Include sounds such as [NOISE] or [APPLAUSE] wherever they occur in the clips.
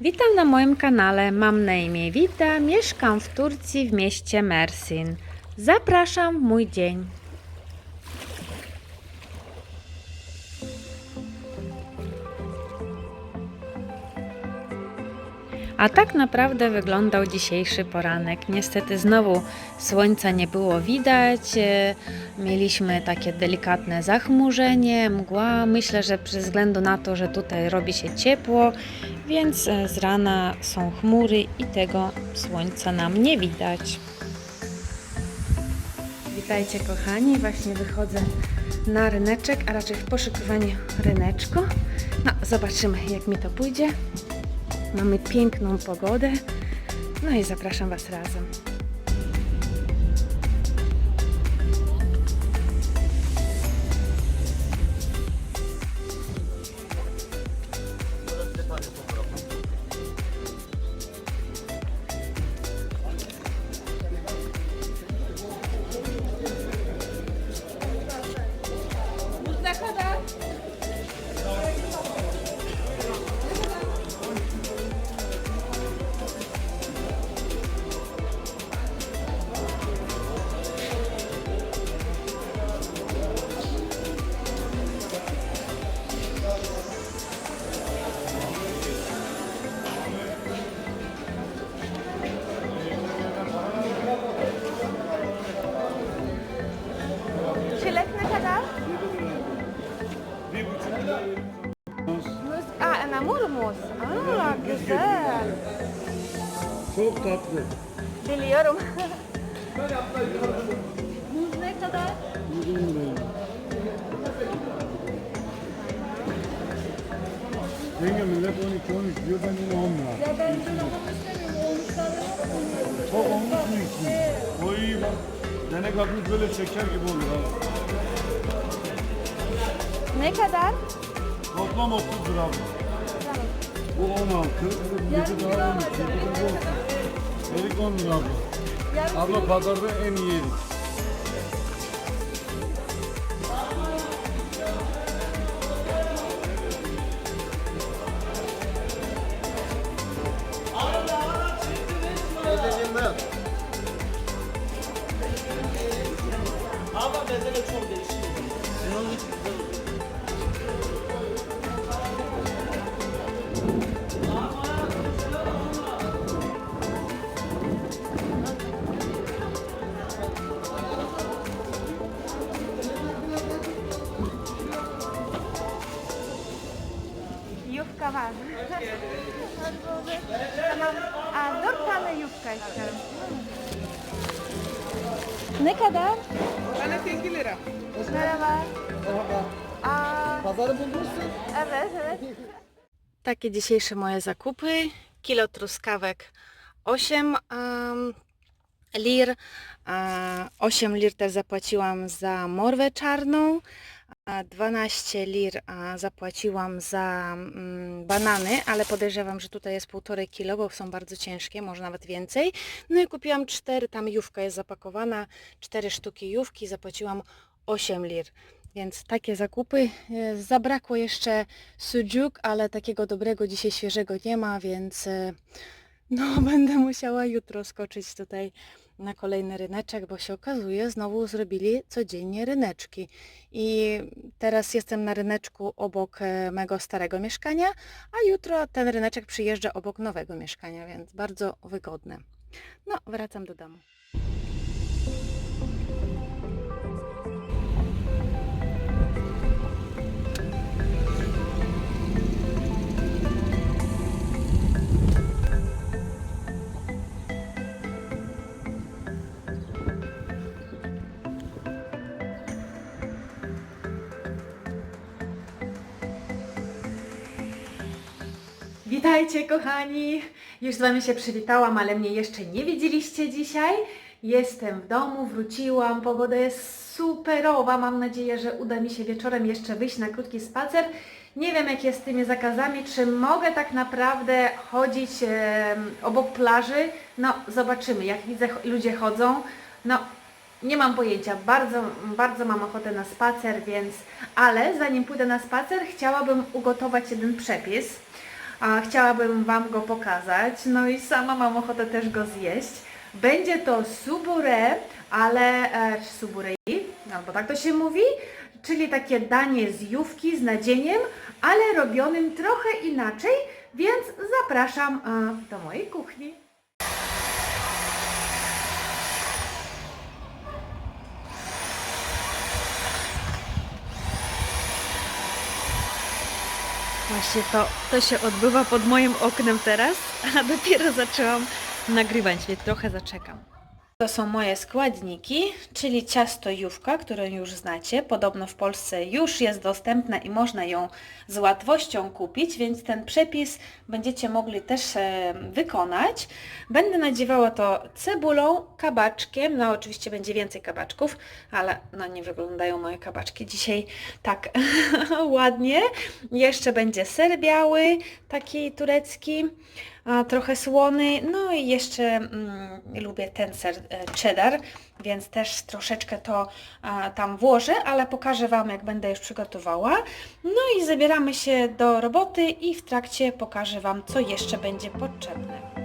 Witam na moim kanale. Mam na imię Wita, mieszkam w Turcji w mieście Mersin. Zapraszam w mój dzień. A tak naprawdę wyglądał dzisiejszy poranek. Niestety znowu słońca nie było widać. e, Mieliśmy takie delikatne zachmurzenie, mgła. Myślę, że ze względu na to, że tutaj robi się ciepło, więc e, z rana są chmury i tego słońca nam nie widać. Witajcie kochani, właśnie wychodzę na ryneczek, a raczej w poszukiwaniu ryneczku. No, zobaczymy jak mi to pójdzie. Mamy piękną pogodę. No i zapraszam Was razem. Yenge millet 12-13 diyor ben yine 10 lira. Ya ben bunu Çok olmuş mu için? O iyi bak. Denek atmış böyle şeker gibi olur ha. Ne kadar? Toplam 30 lira bu. Bu 16. Bu daha 13. Bu da bu. Erik 10 lira abla. Abla pazarda en iyi erik. Aa, dört tane yufka istiyorum. Ne kadar? Tanesi 2 lira. Merhaba. Aa, Pazarı bulmuşsun. evet evet. Takie dzisiejsze moje zakupy. Kilo truskawek 8 um, lir. A 8 lir też zapłaciłam za morwę czarną. A 12 lir zapłaciłam za mm, banany, ale podejrzewam, że tutaj jest półtorej kilo, bo są bardzo ciężkie, może nawet więcej. No i kupiłam 4, tam jówka jest zapakowana, 4 sztuki jówki, zapłaciłam 8 lir. Więc takie zakupy. E, Zabrakło jeszcze sujuk, ale takiego dobrego dzisiaj świeżego nie ma, więc e, no [LAUGHS] będę musiała jutro skoczyć tutaj na kolejny ryneczek, bo się okazuje, znowu zrobili codziennie ryneczki. I teraz jestem na ryneczku obok e, mego starego mieszkania, a jutro ten ryneczek przyjeżdża obok nowego mieszkania, więc bardzo wygodne. No, wracam do domu. Witajcie kochani! Już z Wami się przywitałam, ale mnie jeszcze nie widzieliście dzisiaj. Jestem w domu, wróciłam, pogoda jest superowa. Mam nadzieję, że uda mi się wieczorem jeszcze wyjść na krótki spacer. Nie wiem jak jest z tymi zakazami, czy mogę tak naprawdę chodzić em, obok plaży. No zobaczymy, jak widzę ludzie chodzą. No nie mam pojęcia, bardzo, bardzo mam ochotę na spacer, więc, ale zanim pójdę na spacer, chciałabym ugotować jeden przepis. A chciałabym Wam go pokazać. No i sama mam ochotę też go zjeść. Będzie to subure, ale e, suburei, albo tak to się mówi, czyli takie danie z jówki z nadzieniem, ale robionym trochę inaczej, więc zapraszam e, do mojej kuchni. Właśnie to, to się odbywa pod moim oknem teraz, a dopiero zaczęłam nagrywać, więc trochę zaczekam. To są moje składniki, czyli ciasto jówka, które już znacie. Podobno w Polsce już jest dostępna i można ją z łatwością kupić, więc ten przepis będziecie mogli też e, wykonać. Będę nadziewała to cebulą, kabaczkiem, no oczywiście będzie więcej kabaczków, ale no nie wyglądają moje kabaczki dzisiaj tak [LAUGHS] ładnie. Jeszcze będzie ser biały, taki turecki, trochę słony, no i jeszcze mm, lubię ten ser e, cheddar, więc też troszeczkę to a, tam włożę, ale pokażę Wam jak będę już przygotowała. No i zabieramy się do roboty i w trakcie pokażę Wam co jeszcze będzie potrzebne.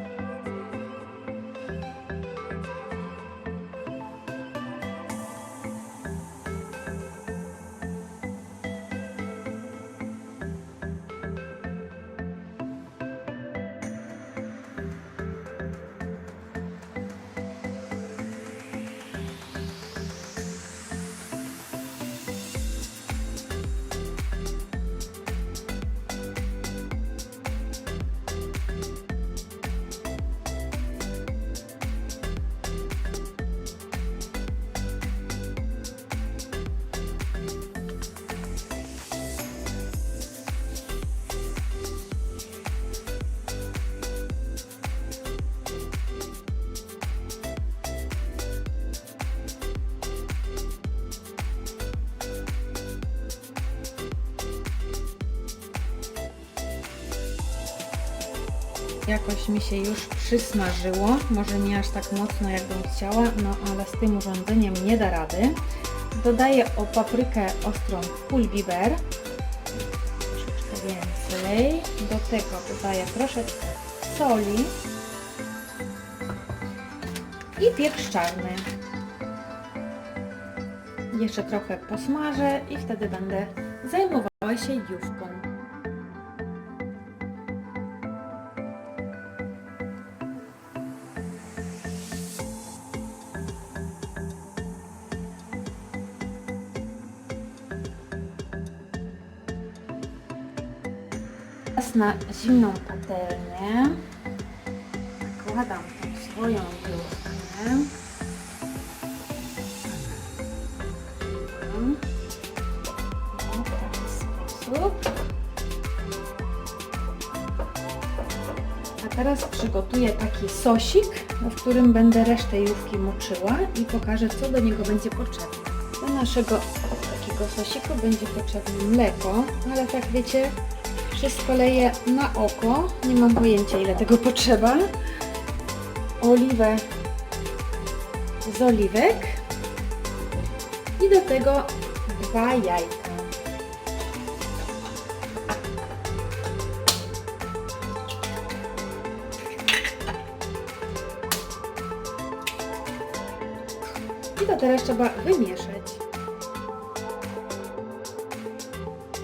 Jakoś mi się już przysmażyło, może nie aż tak mocno jakbym chciała, no ale z tym urządzeniem nie da rady. Dodaję o paprykę ostrą pulbiber, troszeczkę więcej. Do tego dodaję troszeczkę soli i pieprz czarny. Jeszcze trochę posmażę i wtedy będę zajmowała się jówką. Na zimną patelnię nakładam tą swoją jówkę. Mhm. W taki sposób. A teraz przygotuję taki sosik, w którym będę resztę jówki moczyła i pokażę, co do niego będzie potrzebne. Do naszego takiego sosiku będzie potrzebne mleko, ale tak wiecie, wszystko leję na oko. Nie mam pojęcia ile tego potrzeba. Oliwę z oliwek. I do tego dwa jajka. I to teraz trzeba wymieszać.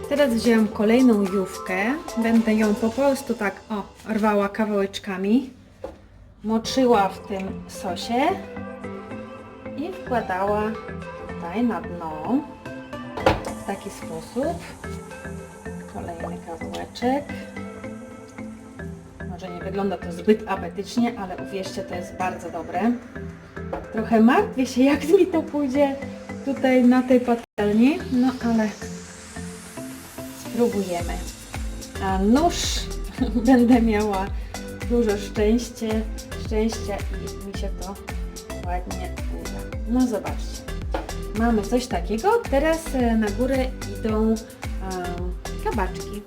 Teraz wzięłam kolejną jówkę. Będę ją po prostu tak o, rwała kawałeczkami. Moczyła w tym sosie i wkładała tutaj na dno w taki sposób. Kolejny kawałeczek. Może nie wygląda to zbyt apetycznie, ale uwierzcie, to jest bardzo dobre. Trochę martwię się, jak mi to pójdzie tutaj na tej patelni, no ale spróbujemy. A nóż [LAUGHS] będę miała dużo szczęście, szczęścia i mi się to ładnie uda. No zobaczcie. Mamy coś takiego. Teraz e, na górę idą um, kabaczki.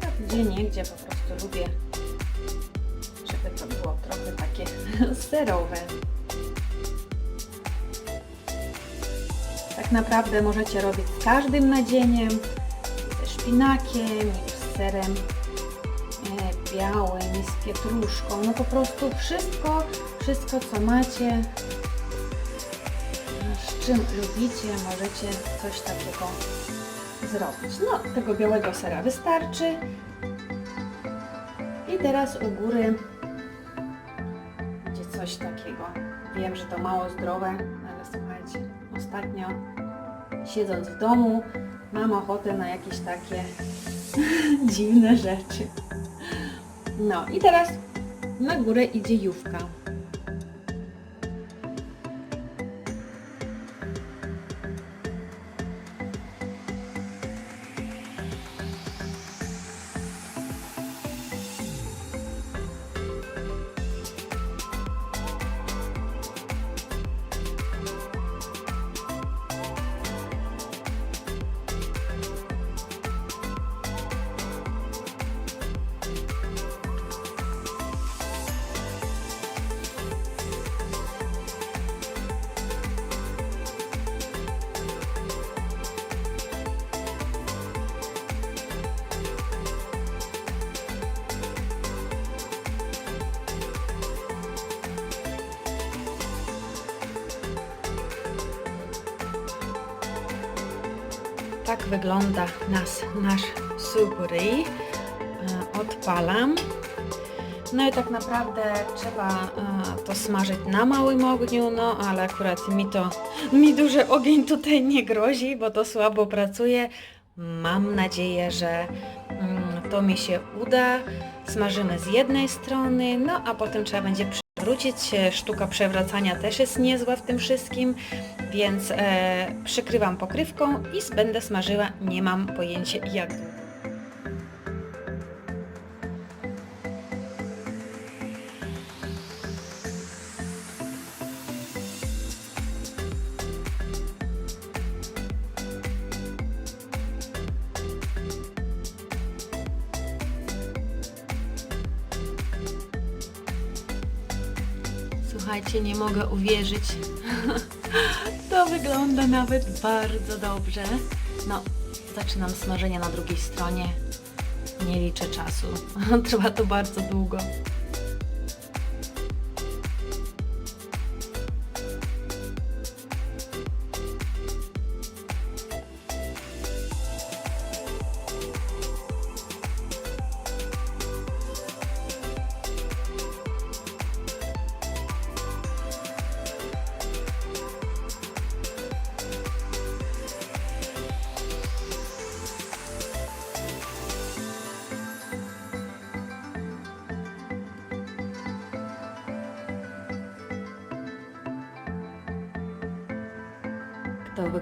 Tak gdzie nie, gdzie po prostu Tak naprawdę możecie robić z każdym nadzieniem, ze szpinakiem, z serem e, białym z pietruszką. No po prostu wszystko, wszystko co macie, z czym lubicie, możecie coś takiego zrobić. No, tego białego sera wystarczy. I teraz u góry takiego. Wiem, że to mało zdrowe, ale słuchajcie, ostatnio siedząc w domu mam ochotę na jakieś takie [LAUGHS] dziwne rzeczy. No i teraz na górę idzie jówka. Tak wygląda nas, nasz subryj. E, Odpalam. No i tak naprawdę trzeba e, to smażyć na małym ogniu, no ale akurat mi to, mi duży ogień tutaj nie grozi, bo to słabo pracuje. Mam nadzieję, że mm, to mi się uda. Smażymy z jednej strony, no a potem trzeba będzie przewrócić. E, Sztuka przewracania też jest niezła w tym wszystkim, więc e, przykrywam pokrywką i będę smażyła. Nie mam pojęcia jak Słuchajcie, nie mogę uwierzyć. [LAUGHS] To wygląda nawet bardzo dobrze. No, zaczynam smażenie na drugiej stronie. Nie liczę czasu. [LAUGHS] Trwa to bardzo długo.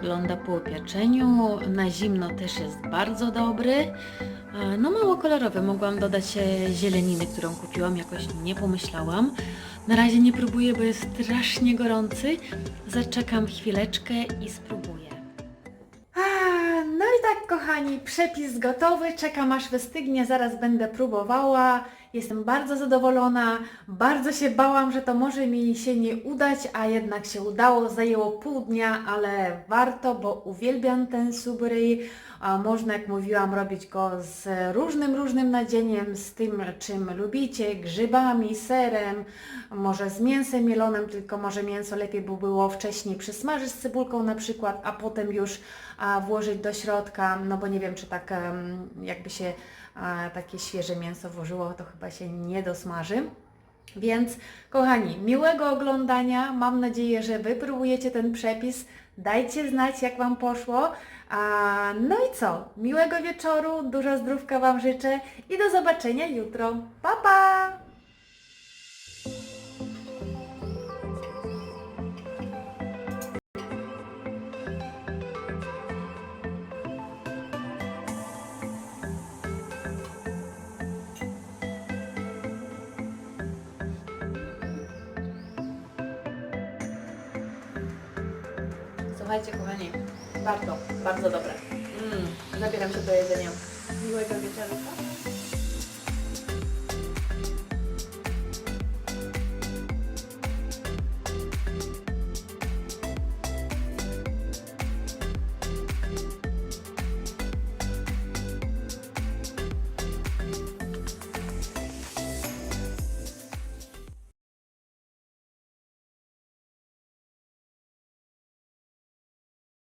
Wygląda po pieczeniu. Na zimno też jest bardzo dobry. E, No mało kolorowy. Mogłam dodać e, zieleniny, którą kupiłam. Jakoś nie pomyślałam. Na razie nie próbuję, bo jest strasznie gorący. Zaczekam chwileczkę i spróbuję. No i tak, kochani, przepis gotowy. Czekam aż wystygnie, zaraz będę próbowała. Jestem bardzo zadowolona. Bardzo się bałam, że to może mi się nie udać, a jednak się udało. Zajęło pół dnia, ale warto, bo uwielbiam ten subryj. Można, jak mówiłam, robić go z różnym, różnym nadzieniem, z tym, czym lubicie, grzybami, serem, może z mięsem mielonym, tylko może mięso lepiej by było wcześniej przysmażyć z cebulką na przykład, a potem już włożyć do środka, no bo nie wiem, czy tak jakby się takie świeże mięso włożyło, to chyba się nie dosmaży. Więc kochani, miłego oglądania. Mam nadzieję, że Wy próbujecie ten przepis. Dajcie znać, jak Wam poszło. A, no i co? Miłego wieczoru, dużo zdrówka Wam życzę i do zobaczenia jutro. Pa, pa! Słuchajcie, kochani, bardzo, bardzo dobre. Mm, zabieram się do jedzenia. Miłego wieczoru.